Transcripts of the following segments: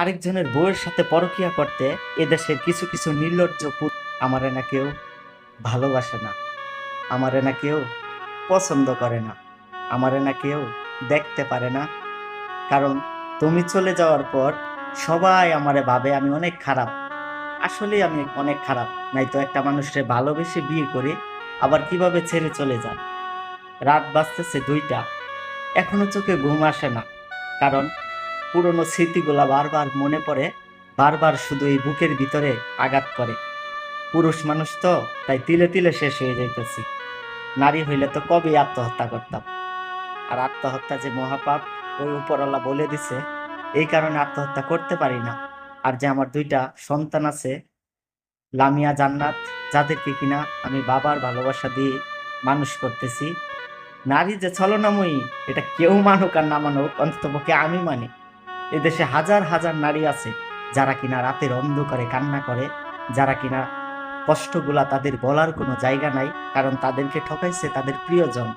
আরেকজনের বউয়ের সাথে পরকিয়া করতে এদেশের কিছু কিছু নির্লজ্জ পুত আমারে না কেউ ভালোবাসে না, আমারে না কেউ পছন্দ করে না, আমারে না কেউ দেখতে পারে না। কারণ তুমি চলে যাওয়ার পর সবাই আমারে ভাবে আমি অনেক খারাপ। আসলে আমি অনেক খারাপ নাই তো একটা মানুষকে ভালোবেসে বিয়ে করে, আবার কীভাবে ছেড়ে চলে যান? রাত বাজতেছে দুইটা, এখনও চোখে ঘুম আসে না। কারণ পুরনো স্মৃতিগুলা বারবার মনে পড়ে, বারবার শুধু এই বুকের ভিতরে আঘাত করে। পুরুষ মানুষ তো, তাই তিলে তিলে শেষ হয়ে যাইতেছি। নারী হইলে তো কবে আত্মহত্যা করতাম। আর আত্মহত্যা যে মহাপাপ, ওই উপরওয়ালা বলে দিছে, এই কারণে আত্মহত্যা করতে পারি না। আর যে আমার দুইটা সন্তান আছে, লামিয়া জান্নাত, যাদেরকে কিনা আমি বাবার ভালোবাসা দিয়ে মানুষ করতেছি, নারী যে ছলনাময়ী, এটা কেউ মানুক আর না মানুক, অন্ততপক্ষে আমি মানি। এদেশে হাজার হাজার নারী আছে, যারা কিনা রাতের অন্ধকারে কান্না করে, যারা কিনা কষ্টগুলা তাদের বলার কোনো জায়গা নাই, কারণ তাদেরকে ঠকাইছে তাদের প্রিয়জন।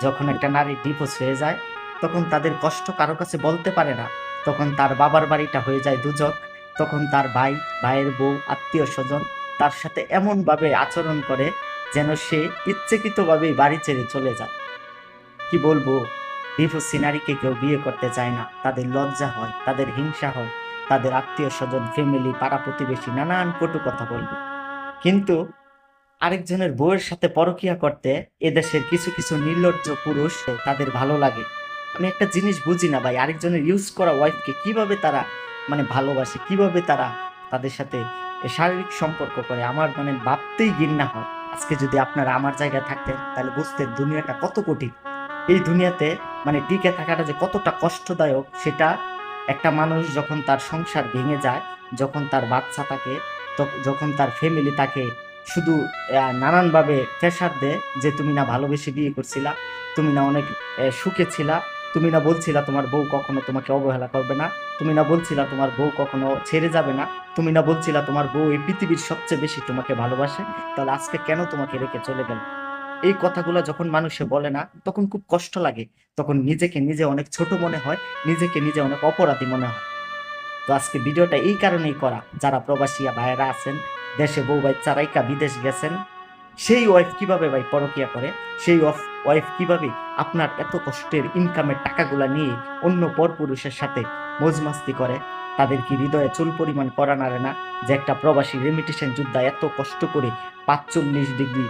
যখন একটা নারী ডিভোর্স হয়ে যায়, তখন তাদের কষ্ট কারও কাছে বলতে পারে না। তখন তার বাবার বাড়িটা হয়ে যায় দুজক, তখন তার ভাই, ভাইয়ের বউ, আত্মীয় স্বজন তার সাথে এমনভাবে আচরণ করে, যেন সে ইচ্ছাকৃতভাবেই বাড়ি ছেড়ে চলে যায়। কি বলব? ডিভোর্সি নারীকে কেউ বিয়ে করতে চায় না। তাদের লজ্জা হয়, তাদের হিংসা হয়, তাদের আত্মীয় স্বজন ফ্যামিলি পাড়া প্রতিবেশী নানান কটু কথা বলবে। কিন্তু আরেকজনের বউয়ের সাথে পরকিয়া করতে এদেশের কিছু কিছু নির্লজ্জ পুরুষ তাদের ভালো লাগে। আমি একটা জিনিস বুঝি না ভাই, আরেকজনের ইউজ করা ওয়াইফকে কীভাবে তারা মানে ভালোবাসে, কীভাবে তারা তাদের সাথে শারীরিক সম্পর্ক করে, আমার মানে ভাবতেই ঘৃণা হয়। আজকে যদি আপনারা আমার জায়গায় থাকতেন, তাহলে বুঝতেন দুনিয়াটা কত কঠিন। এই দুনিয়াতে মানে টিকে থাকাটা যে কতটা কষ্টদায়ক, সেটা একটা মানুষ যখন তার সংসার ভেঙে যায়, যখন তার বাচ্চা থাকে যখন তার ফ্যামিলি তাকে শুধু নানানভাবে প্রেশার দেয় যে, তুমি না ভালোবেসে বিয়ে করছিলা, তুমি না অনেক সুখে ছিলা, তুমি না বলছিলা তোমার বউ কখনো তোমাকে অবহেলা করবে না, তুমি না বলছিলা তোমার বউ কখনো ছেড়ে যাবে না, তুমি না বলছিলা তোমার বউ এই পৃথিবীর সবচেয়ে বেশি তোমাকে ভালোবাসে, তাহলে আজকে কেন তোমাকে রেখে চলে গেল? এই কথাগুলো যখন মানুষে বলে না, তখন খুব কষ্ট লাগে। তখন নিজেকে নিজে অনেক ছোট মনে হয়, নিজেকে নিজে অনেক অপরাধী মনে হয়। তো আজকে ভিডিওটা এই কারণেই করা। যারা প্রবাসীয়া ভাইয়েরা আছেন, দেশে বউ বাচ্চা রাইকা বিদেশ গেছেন, সেই ওয়াইফ কীভাবে ভাই পরকিয়া করে? সেই ওয়াইফ কীভাবে আপনার এত কষ্টের ইনকামের টাকাগুলা নিয়ে অন্য পরপুরুষের সাথে মজমাস্তি করে? তাদের কি হৃদয়ে চুল পরিমাণ করা না যে একটা প্রবাসী রেমিটেশন যোদ্ধা এত কষ্ট করে পাঁচচল্লিশ ডিগ্রি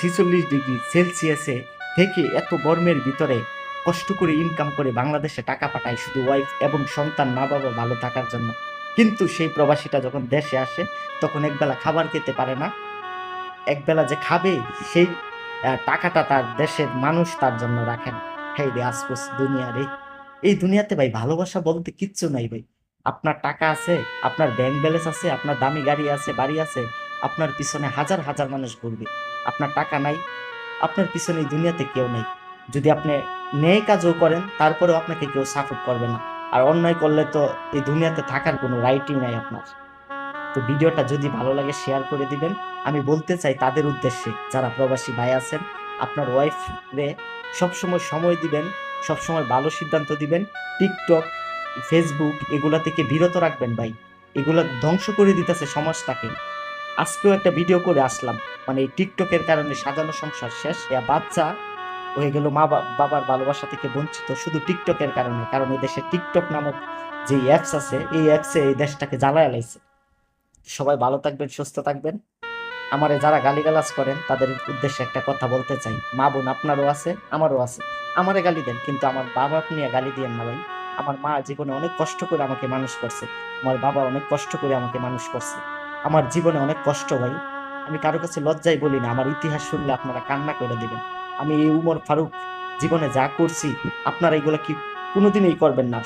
ছিচল্লিশ ডিগ্রি সেলসিয়াসে থেকে এত গরমের ভিতরে কষ্ট করে ইনকাম করে বাংলাদেশে টাকা পাঠায় শুধু ওয়াইফ এবং সন্তান, মা বাবা ভালো থাকার জন্য। কিন্তু সেই প্রবাসীটা যখন দেশে আসে, তখন একবেলা খাবার খেতে পারে না। একবেলা যে খাবে, সেই টাকাটা তার দেশের মানুষ তার জন্য রাখেন হেই রে আসকুস দুনিয়া রে। এই দুনিয়াতে ভাই ভালোবাসা বলতে কিচ্ছু নাই ভাই। আপনার টাকা আছে, আপনার ব্যাংক ব্যালেন্স আছে, আপনার দামি গাড়ি আছে, বাড়ি আছে আপনার পিছনে হাজার হাজার মানুষ ঘুরবে। আপনার টাকা নাই, আপনার পিছনে দুনিয়াতে কেউ নেই। যদি আপনি ন্যায় কাজও করেন, তারপরেও আপনাকে কেউ সাপোর্ট করবে না। আর অন্যায় করলে তো এই দুনিয়াতে থাকার কোনো রাইটই নাই আপনার। তো ভিডিওটা যদি ভালো লাগে শেয়ার করে দিবেন। আমি বলতে চাই তাদের উদ্দেশ্যে, যারা প্রবাসী ভাই আছেন, আপনার ওয়াইফ রে সবসময় সময় দিবেন, সবসময় ভালো সিদ্ধান্ত দিবেন। টিকটক ফেসবুক এগুলা থেকে বিরত রাখবেন ভাই। এগুলা ধ্বংস করে দিতেছে সমাজটাকে। আজকেও একটা ভিডিও করে আসলাম। মানে এই টিকটকের কারণে সাজানো সংসার শেষ বাচ্চা হয়ে গেল মা বাবার ভালোবাসা থেকে বঞ্চিত, শুধু টিকটকের কারণে, কারণ এই দেশে টিকটক নামক যে অ্যাপস আছে, এই অ্যাপসে এই দেশটাকে জ্বালায় লাইছে। সবাই ভালো থাকবেন, সুস্থ থাকবেন। আমারে যারা গালিগালাজ করেন, তাদের উদ্দেশ্যে একটা কথা বলতে চাই। মা বোন আপনারও আছে, আমারও আছে। আমারে গালি দেন, কিন্তু আমার বাবা নিয়ে গালি দিয়েন না ভাই। আমার মা জীবনে অনেক কষ্ট করে আমাকে মানুষ করছে। আমার বাবা অনেক কষ্ট করে আমাকে মানুষ করছে। আমার জীবনে অনেক কষ্ট ভাই আমি কারও কাছে লজ্জাই বলি না, আমার ইতিহাস শুনলে আপনারা কান্না করে দেবেন। আমি এই উমর ফারুক জীবনে যা করছি, আপনারা এগুলো কি কোনোদিনই করবেন না।